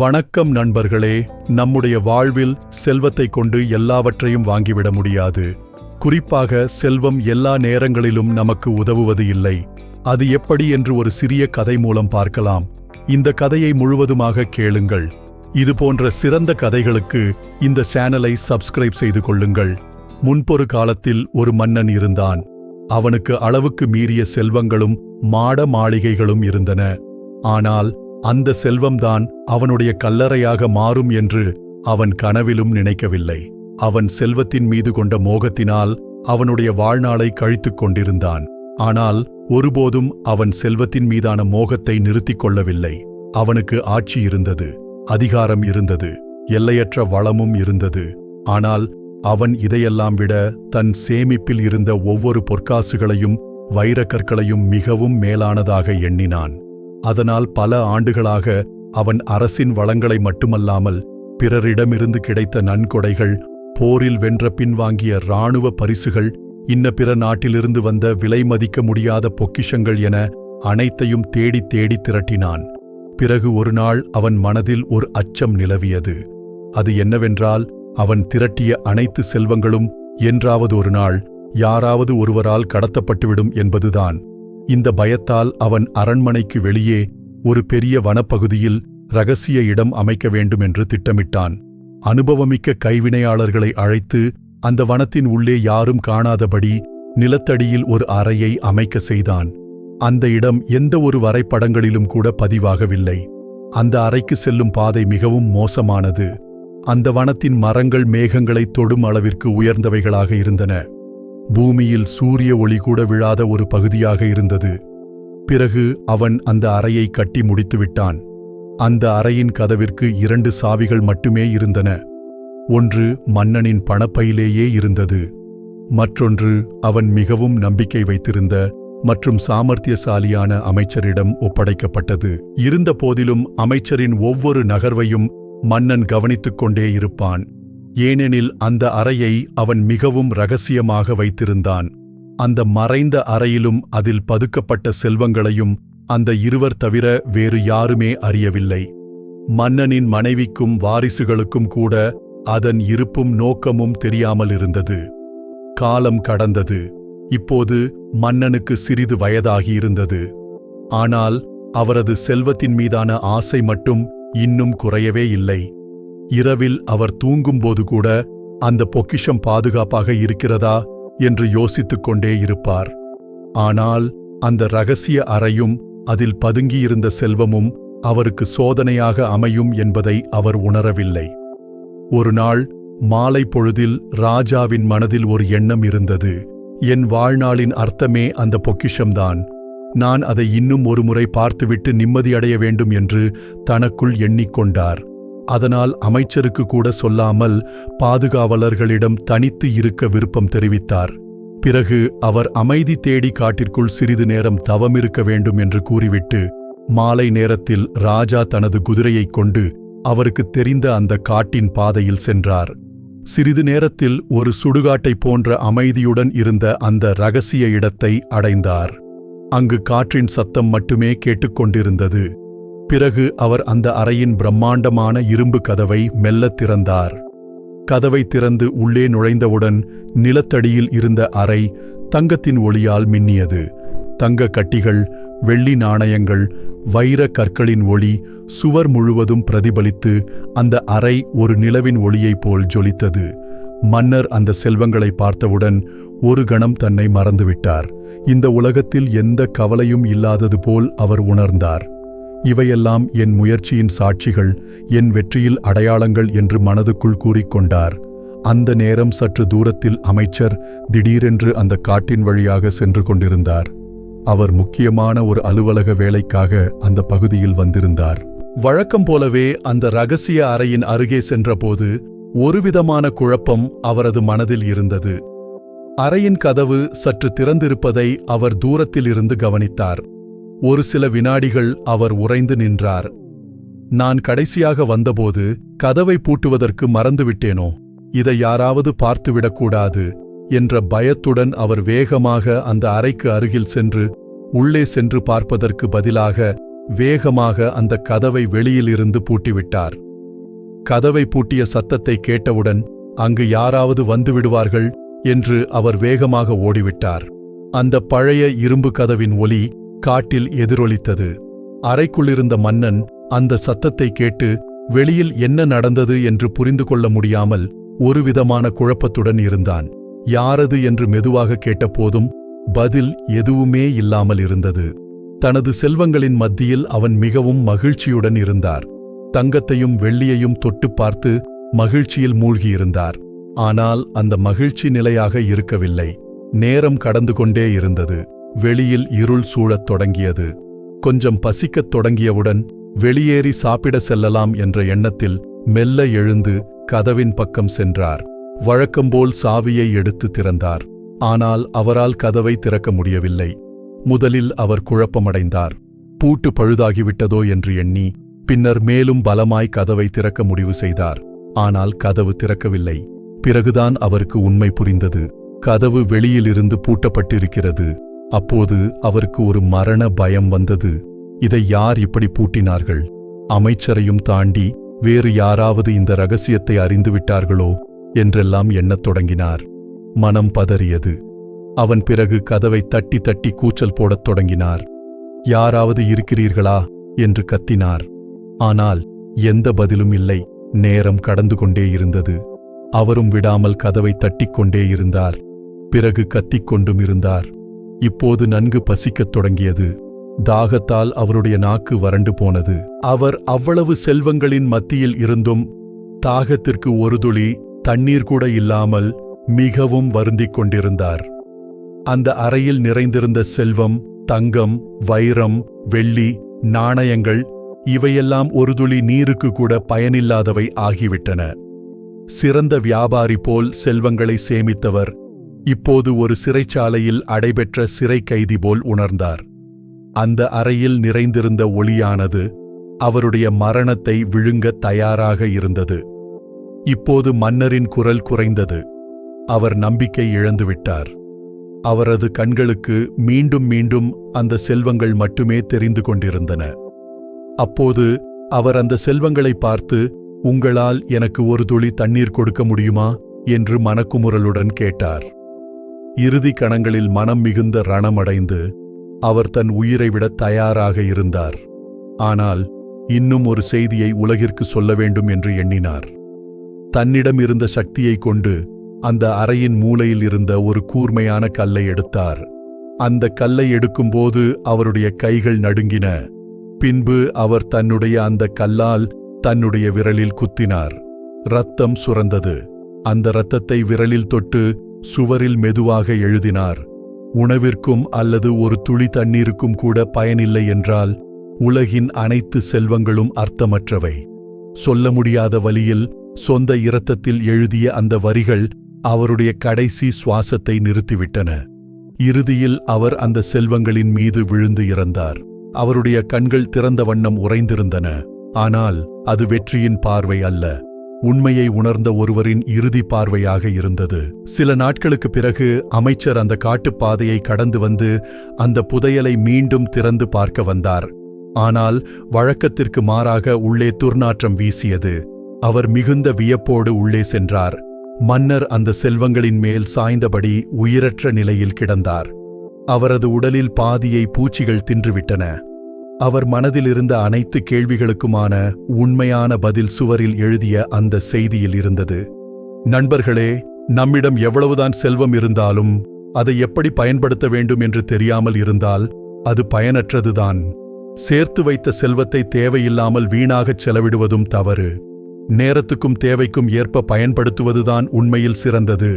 வணக்கம் நண்பர்களே நம்முடைய வாழ்வில் செல்வத்தை கொண்டு எல்லாவற்றையும் வாங்கிவிட முடியாது. குறிப்பாக செல்வம் எல்லா நேரங்களிலும் நமக்கு உதவுவது இல்லை. அது எப்படி என்று ஒரு சிறிய கதை மூலம் பார்க்கலாம். இந்த கதையை முழுவதுமாக கேளுங்கள். இது போன்ற சிறந்த கதைகளுக்கு இந்த சேனலை சப்ஸ்கிரைப் செய்து கொள்ளுங்கள். முன்பொரு காலத்தில் ஒரு மன்னன் இருந்தான். அவனுக்கு அளவுக்கு மீறிய செல்வங்களும் மாட மாளிகைகளும் இருந்தன. ஆனால் அந்த செல்வம்தான் அவனுடைய கல்லறையாக மாறும் என்று அவன் கனவிலும் நினைக்கவில்லை. அவன் செல்வத்தின் மீது கொண்ட மோகத்தினால் அவனுடைய வாழ்நாளை கழித்துக் கொண்டிருந்தான். ஆனால் ஒருபோதும் அவன் செல்வத்தின் மீதான மோகத்தை நிறுத்திக் கொள்ளவில்லை. அவனுக்கு ஆட்சி இருந்தது அதிகாரம் இருந்தது எல்லையற்ற வளமும் இருந்தது. ஆனால் அவன் இதையெல்லாம் விட தன் சேமிப்பில் இருந்த ஒவ்வொரு பொற்காசுகளையும் வைரக்கற்களையும் மிகவும் மேலானதாக எண்ணினான். அதனால் பல ஆண்டுகளாக அவன் அரசின் வளங்களை மட்டுமல்லாமல் பிறரிடமிருந்து கிடைத்த நன்கொடைகள் போரில் வென்ற பின் வாங்கிய இராணுவ பரிசுகள் இன்ன பிற நாட்டிலிருந்து வந்த விலை மதிக்க முடியாத பொக்கிஷங்கள் என அனைத்தையும் தேடித் தேடி திரட்டினான். பிறகு ஒரு நாள் அவன் மனதில் ஒரு அச்சம் நிலவியது. அது என்னவென்றால் அவன் திரட்டிய அனைத்து செல்வங்களும் என்றாவது ஒரு நாள் யாராவது ஒருவரால் கடத்தப்பட்டுவிடும் என்பதுதான். இந்த பயத்தால் அவன் அரண்மனைக்கு வெளியே ஒரு பெரிய வனப்பகுதியில் ரகசிய இடம் அமைக்க வேண்டும் என்று திட்டமிட்டான். அனுபவமிக்க கைவினையாளர்களை அழைத்து அந்த வனத்தின் உள்ளே யாரும் காணாதபடி நிலத்தடியில் ஒரு அறையை அமைக்க செய்தான். அந்த இடம் எந்த ஒரு வரைபடங்களிலும் கூட பதிவாகவில்லை. அந்த அறைக்கு செல்லும் பாதை மிகவும் மோசமானது. அந்த வனத்தின் மரங்கள் மேகங்களை தொடும் அளவிற்கு உயர்ந்தவைகளாக இருந்தன. பூமியில் சூரிய ஒளி கூட விழாத ஒரு பகுதியாக இருந்தது. பிறகு அவன் அந்த அறையை கட்டி முடித்துவிட்டான். அந்த அறையின் கதவிற்கு இரண்டு சாவிகள் மட்டுமே இருந்தன. ஒன்று மன்னனின் பணப்பையிலேயே இருந்தது. மற்றொன்று அவன் மிகவும் நம்பிக்கை வைத்திருந்த மற்றும் சாமர்த்தியசாலியான அமைச்சரிடம் ஒப்படைக்கப்பட்டது. இருந்தபோதிலும் அமைச்சரின் ஒவ்வொரு நகர்வையும் மன்னன் கவனித்துக் கொண்டே இருப்பான். ஏனெனில் அந்த அறையை அவன் மிகவும் ரகசியமாக வைத்திருந்தான். அந்த மறைந்த அறையிலும் அதில் பதுக்கப்பட்ட செல்வங்களையும் அந்த இருவர் தவிர வேறு யாருமே அறியவில்லை. மன்னனின் மனைவிக்கும் வாரிசுகளுக்கும் கூட அதன் இருப்பும் நோக்கமும் தெரியாமல் இருந்தது. காலம் கடந்தது. இப்போது மன்னனுக்கு சிறிது வயதாகியிருந்தது ஆனால் அவரது செல்வத்தின் மீதான ஆசை மட்டும் இன்னும் குறையவே இல்லை. இரவில் அவர் தூங்கும்போது கூட அந்த பொக்கிஷம் பாதுகாப்பாக இருக்கிறதா என்று யோசித்துக் கொண்டே இருப்பார். ஆனால் அந்த ரகசிய அறையும் அதில் பதுங்கியிருந்த செல்வமும் அவருக்கு சோதனையாக அமையும் என்பதை அவர் உணரவில்லை. ஒரு நாள் மாலை பொழுதில் ராஜாவின் மனதில் ஒரு எண்ணம் இருந்தது. என் வாழ்நாளின் அர்த்தமே அந்த பொக்கிஷம்தான். நான் அதை இன்னும் ஒரு முறை பார்த்துவிட்டு நிம்மதியடைய வேண்டும் என்று தனக்குள் எண்ணிக்கொண்டார். அதனால் அமைச்சருக்கு கூட சொல்லாமல் பாதுகாவலர்களிடம் தனித்து இருக்க விருப்பம் தெரிவித்தார். பிறகு அவர் அமைதி தேடி காட்டிற்குள் சிறிது நேரம் தவமிருக்க வேண்டும் என்று கூறிவிட்டு மாலை நேரத்தில் ராஜா தனது குதிரையைக் கொண்டு அவருக்கு தெரிந்த அந்த காட்டின் பாதையில் சென்றார். சிறிது நேரத்தில் ஒரு சுடுகாட்டை போன்ற அமைதியுடன் இருந்த அந்த ரகசிய இடத்தை அடைந்தார். அங்கு காற்றின் சத்தம் மட்டுமே கேட்டுக்கொண்டிருந்தது. பிறகு அவர் அந்த அறையின் பிரம்மாண்டமான இரும்பு கதவை மெல்லத் திறந்தார். கதவை திறந்து உள்ளே நுழைந்தவுடன் நிலத்தடியில் இருந்த அறை தங்கத்தின் ஒளியால் மின்னியது. தங்க கட்டிகள் வெள்ளி நாணயங்கள் வைர கற்களின் ஒளி சுவர் முழுவதும் பிரதிபலித்து அந்த அறை ஒரு நிலவின் ஒளியைப் போல் ஜொலித்தது. மன்னர் அந்த செல்வங்களை பார்த்தவுடன் ஒரு கணம் தன்னை மறந்துவிட்டார். இந்த உலகத்தில் எந்த கவலையும் இல்லாதது போல் அவர் உணர்ந்தார். இவையெல்லாம் என் முயற்சியின் சாட்சிகள் என் வெற்றியில் அடையாளங்கள் என்று மனதுக்குள் கூறிக்கொண்டார். அந்த நேரம் சற்று தூரத்தில் அமைச்சர் திடீரென்று அந்த காட்டின் வழியாக சென்று கொண்டிருந்தார். அவர் முக்கியமான ஒரு அலுவலக வேலைக்காக அந்த பகுதியில் வந்திருந்தார். வழக்கம் போலவே அந்த ரகசிய அறையின் அருகே சென்றபோது ஒருவிதமான குழப்பம் அவரது மனதில் இருந்தது. அறையின் கதவு சற்று திறந்திருப்பதை அவர் தூரத்தில் இருந்து கவனித்தார். ஒரு சில வினாடிகள் அவர் உறைந்து நின்றார். நான் கடைசியாக வந்தபோது கதவை பூட்டுவதற்கு மறந்துவிட்டேனோ? இதை யாராவது பார்த்துவிடக்கூடாது என்ற பயத்துடன் அவர் வேகமாக அந்த அறைக்கு அருகில் சென்று உள்ளே சென்று பார்ப்பதற்கு பதிலாக வேகமாக அந்த கதவை வெளியிலிருந்து பூட்டிவிட்டார். கதவை பூட்டிய சத்தத்தை கேட்டவுடன் அங்கு யாராவது வந்துவிடுவார்கள் என்று அவர் வேகமாக ஓடிவிட்டார். அந்த பழைய இரும்பு கதவின் ஒலி காட்டில் எதிரொலித்தது. அறைக்குள்ளிருந்த மன்னன் அந்த சத்தத்தை கேட்டு வெளியில் என்ன நடந்தது என்று புரிந்து கொள்ள முடியாமல் ஒருவிதமான குழப்பத்துடன் இருந்தான். யாரது என்று மெதுவாக கேட்டபோதும் பதில் எதுவுமே இல்லாமல் இருந்தது. தனது செல்வங்களின் மத்தியில் அவன் மிகவும் மகிழ்ச்சியுடன் இருந்தார். தங்கத்தையும் வெள்ளியையும் தொட்டு பார்த்து மகிழ்ச்சியில் மூழ்கியிருந்தார். ஆனால் அந்த மகிழ்ச்சி நிலையாக இருக்கவில்லை. நேரம் கடந்து கொண்டே இருந்தது. வெளியில் இருள் சூழத் தொடங்கியது. கொஞ்சம் பசிக்கத் தொடங்கியவுடன் வெளியேறி சாப்பிட செல்லலாம் என்ற எண்ணத்தில் மெல்ல எழுந்து கதவின் பக்கம் சென்றார். வழக்கம்போல் சாவியை எடுத்து திறந்தார். ஆனால் அவரால் கதவை திறக்க முடியவில்லை. முதலில் அவர் குழப்பமடைந்தார். பூட்டு பழுதாகிவிட்டதோ என்று எண்ணி பின்னர் மேலும் பலமாய் கதவை திறக்க முடிவு செய்தார். ஆனால் கதவு திறக்கவில்லை. பிறகுதான் அவருக்கு உண்மை புரிந்தது. கதவு வெளியிலிருந்து பூட்டப்பட்டிருக்கிறது. அப்போது அவருக்கு ஒரு மரண பயம் வந்தது. இதை யார் இப்படி பூட்டினார்கள்? அமைச்சரையும் தாண்டி வேறு யாராவது இந்த ரகசியத்தை அறிந்துவிட்டார்களோ என்றெல்லாம் எண்ணத் தொடங்கினார். மனம் பதறியது. அவன் பிறகு கதவை தட்டி தட்டி கூச்சல் போடத் தொடங்கினார். யாராவது இருக்கிறீர்களா? என்று கத்தினார். ஆனால் எந்த பதிலும் இல்லை. நேரம் கடந்து கொண்டே இருந்தது. அவரும் விடாமல் கதவை தட்டிக்கொண்டே இருந்தார். பிறகு கத்திக் கொண்டும் இருந்தார். இப்போது நன்கு பசிக்கத் தொடங்கியது. தாகத்தால் அவருடைய நாக்கு வறண்டு போனது. அவர் அவ்வளவு செல்வங்களின் மத்தியில் இருந்தும் தாகத்திற்கு ஒரு துளி தண்ணீர் கூட இல்லாமல் மிகவும் வருந்திக் கொண்டிருந்தார். அந்த அறையில் நிறைந்திருந்த செல்வம் தங்கம் வைரம் வெள்ளி நாணயங்கள் இவையெல்லாம் ஒரு துளி நீருக்கு கூட பயனில்லாதவை ஆகிவிட்டன. சிறந்த வியாபாரி போல் செல்வங்களை சேமித்தவர் இப்போது ஒரு சிறைச்சாலையில் அடைபெற்ற சிறை கைதி போல் உணர்ந்தார். அந்த அறையில் நிறைந்திருந்த ஒளியானது அவருடைய மரணத்தை விழுங்க தயாராக இருந்தது. இப்போது மன்னரின் குரல் குறைந்தது. அவர் நம்பிக்கை இழந்துவிட்டார் அவரது கண்களுக்கு மீண்டும் மீண்டும் அந்த செல்வங்கள் மட்டுமே தெரிந்து கொண்டிருந்தன. அப்போது அவர் அந்த செல்வங்களை பார்த்து உங்களால் எனக்கு ஒரு துளி தண்ணீர் கொடுக்க முடியுமா? என்று மனக்குமுறலுடன் கேட்டார். இறுதி கணங்களில் மனம் மிகுந்த ரணமடைந்து அவர் தன் உயிரை விட தயாராக இருந்தார். ஆனால் இன்னும் ஒரு செய்தியை உலகிற்கு சொல்ல வேண்டும் என்று எண்ணினார். தன்னிடம் இருந்த சக்தியை கொண்டு அந்த அறையின் மூலையில் இருந்த ஒரு கூர்மையான கல்லை எடுத்தார். அந்த கல்லை எடுக்கும்போது அவருடைய கைகள் நடுங்கின. பின்பு அவர் தன்னுடைய அந்த கல்லால் தன்னுடைய விரலில் குத்தினார். ரத்தம் சுரந்தது. அந்த இரத்தத்தை விரலில் தொட்டு சுவரில் மெதுவாக எழுதினார் உணவிற்கும் அல்லது ஒரு துளி தண்ணீருக்கும் கூட பயனில்லை என்றால் உலகின் அனைத்து செல்வங்களும் அர்த்தமற்றவை. சொல்ல முடியாத வழியில் சொந்த இரத்தத்தில் எழுதிய அந்த வரிகள் அவருடைய கடைசி சுவாசத்தை நிறுத்திவிட்டன. இறுதியில் அவர் அந்த செல்வங்களின் மீது விழுந்து இறந்தார். அவருடைய கண்கள் திறந்த வண்ணம் உறைந்திருந்தன. ஆனால் அது வெற்றியின் பார்வை அல்ல. உண்மையை உணர்ந்த ஒருவரின் இறுதி பார்வையாக இருந்தது. சில நாட்களுக்கு பிறகு அமைச்சர் அந்த காட்டுப்பாதையை கடந்து வந்து அந்த புதையலை மீண்டும் திறந்து பார்க்க வந்தார். ஆனால் வழக்கத்திற்கு மாறாக உள்ளே துர்நாற்றம் வீசியது. அவர் மிகுந்த வியப்போடு உள்ளே சென்றார். மன்னர் அந்த செல்வங்களின் மேல் சாய்ந்தபடி உயிரற்ற நிலையில் கிடந்தார். அவரது உடலில் பாதியை பூச்சிகள் தின்றுவிட்டன. அவர் மனதில் இருந்த அனைத்து கேள்விகளுக்குமான உண்மையான பதில் சுவரில் எழுதிய அந்த செய்தியில் இருந்தது. நண்பர்களே நம்மிடம் எவ்வளவுதான் செல்வம் இருந்தாலும் அதை எப்படி பயன்படுத்த வேண்டும் என்று தெரியாமல் இருந்தால் அது பயனற்றதுதான். சேர்த்து வைத்த செல்வத்தை தேவையில்லாமல் வீணாகச் செலவிடுவதும் தவறு. நேரத்துக்கும் தேவைக்கும் ஏற்ப பயன்படுத்துவதுதான் உண்மையில் சிறந்தது.